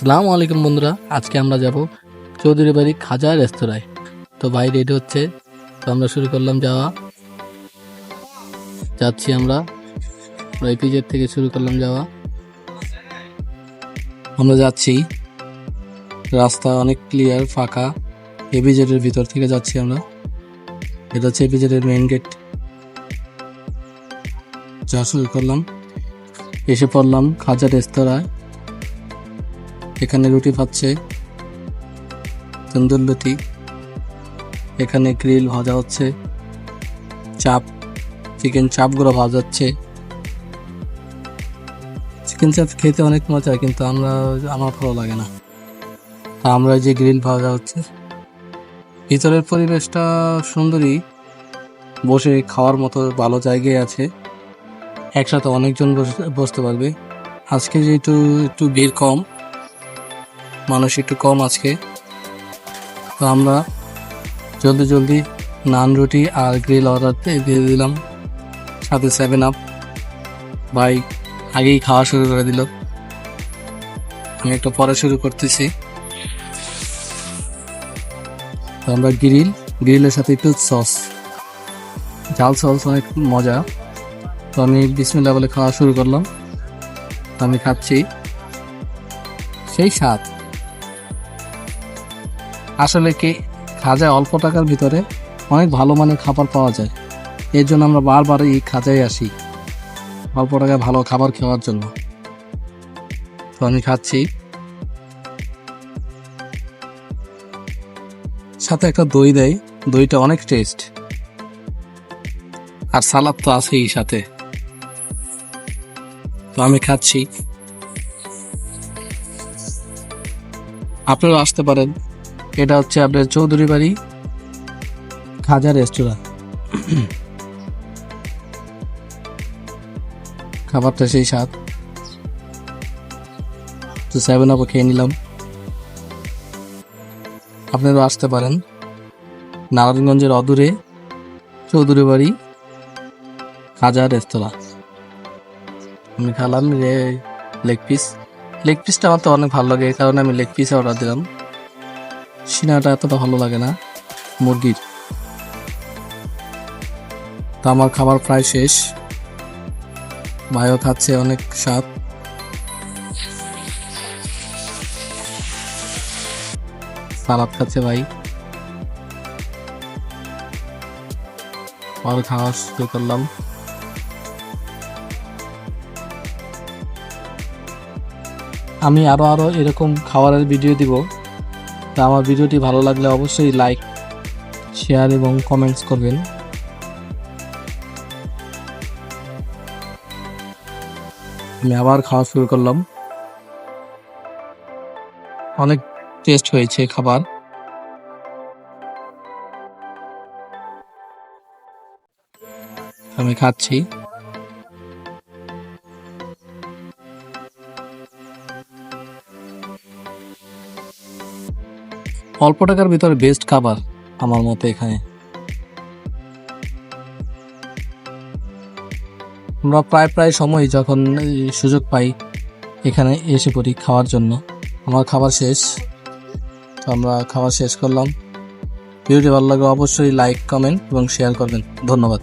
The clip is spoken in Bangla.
আসসালামু আলাইকুম বন্ধুরা, আজকে আমরা যাব চৌধুরী বাড়ি খাজা রেস্তোরাঁয়। তো ভাই, রেডি হচ্ছে? তো আমরা শুরু করলাম যাওয়া। যাচ্ছি আমরা। এপিজেড থেকে শুরু করলাম যাওয়া। আমরা যাচ্ছি। রাস্তা অনেক ক্লিয়ার ফাঁকা। এপিজেডের ভিতর থেকে যাচ্ছি আমরা। এটা হচ্ছে এপিজেডের মেইন গেট যা শুরু করলাম। এসে পড়লাম খাজা রেস্তোরাঁয়। এখানে রুটি পাচ্ছে তন্দুর রুটি এখানে গ্রিল ভাজা হচ্ছে, চাপ, চিকেন চাপগুলো ভাজা হচ্ছে চিকেন চাপ খেতে অনেক মজা, কিন্তু আমরা, আমার ভালো লাগে না। আমরা যে গ্রিল ভাজা হচ্ছে, ভিতরের পরিবেশটা সুন্দরই, বসে খাওয়ার মতো ভালো জায়গায় আছে। একসাথে অনেকজন বসে- বসতে পারবে। আজকে যেহেতু একটু ভিড় কম মানুষ একটু কম আজকে। তো আমরা জলদি জলদি নান, রুটি আর গ্রিল অর্ডার দিয়ে দিলাম। সাথে সেভেন আপ ভাই আগেই খাওয়া শুরু করে দিল। আমি একটু পরে শুরু করতেছি। আমরা গ্রিল, গ্রিলের সাথে একটু সস ঝাল সস অনেক মজা। তো আমি বিসমিল্লা বলে খাওয়া শুরু করলাম। আমি খাচ্ছি। সেই স্বাদ। আসলে কি খাজায় অল্প টাকার ভিতরে অনেক ভালো মানের খাবার পাওয়া যায়। এর জন্য আমরা বারবার এই খাজায় আসি, অল্প টাকায় ভালো খাবার খাওয়ার জন্য। তো আমি খাচ্ছি। সাথে একটা দই দেয়, দইটা অনেক টেস্ট আর সালাদ তো আছেই সাথে। তো আমি খাচ্ছি। আপনারা আসতে পারেন। এটা হচ্ছে আপনার চৌধুরী বাড়ি, খাজা রেস্তোরাঁ খাবারটা সেই স্বাদ। তো সেভেন আপও খেয়ে নিলাম। আপনারাও আসতে পারেন। নারায়ণগঞ্জের অদূরে চৌধুরী বাড়ি, খাজা রেস্তোরাঁ। আমি খালাম লেগ পিস। লেগ পিসটা আমার তো অনেক ভালো লাগে কারণ আমি লেগ পিস অর্ডার দিলাম। সিনাটা এতটা ভালো লাগে না। মুরগির। তো আমার খাবার প্রায় শেষ। ভাইও খাচ্ছে অনেক স্বাদ। সালাদ খাচ্ছে ভাই। আর খাওয়া শুরু করলাম। আমি আরও আরও এরকম খাবারের ভিডিও দিব। তা আমার ভিডিওটি ভালো লাগলে অবশ্যই লাইক শেয়ার এবং কমেন্টস করবেন। আমি আবার খাওয়া শুরু করলাম। অনেক টেস্ট হয়েছে খাবার। আমি খাচ্ছি। অল্প টাকার ভিতরে বেস্ট খাবার আমার মতে এখানে। আমরা প্রায় প্রায় সময় যখন সুযোগ পাই, এখানে এসে পড়ি খাওয়ার জন্য। আমার খাবার শেষ। আমরা খাবার শেষ করলাম। ভিডিওটি ভালো লাগলে অবশ্যই লাইক কমেন্ট এবং শেয়ার করবেন। ধন্যবাদ।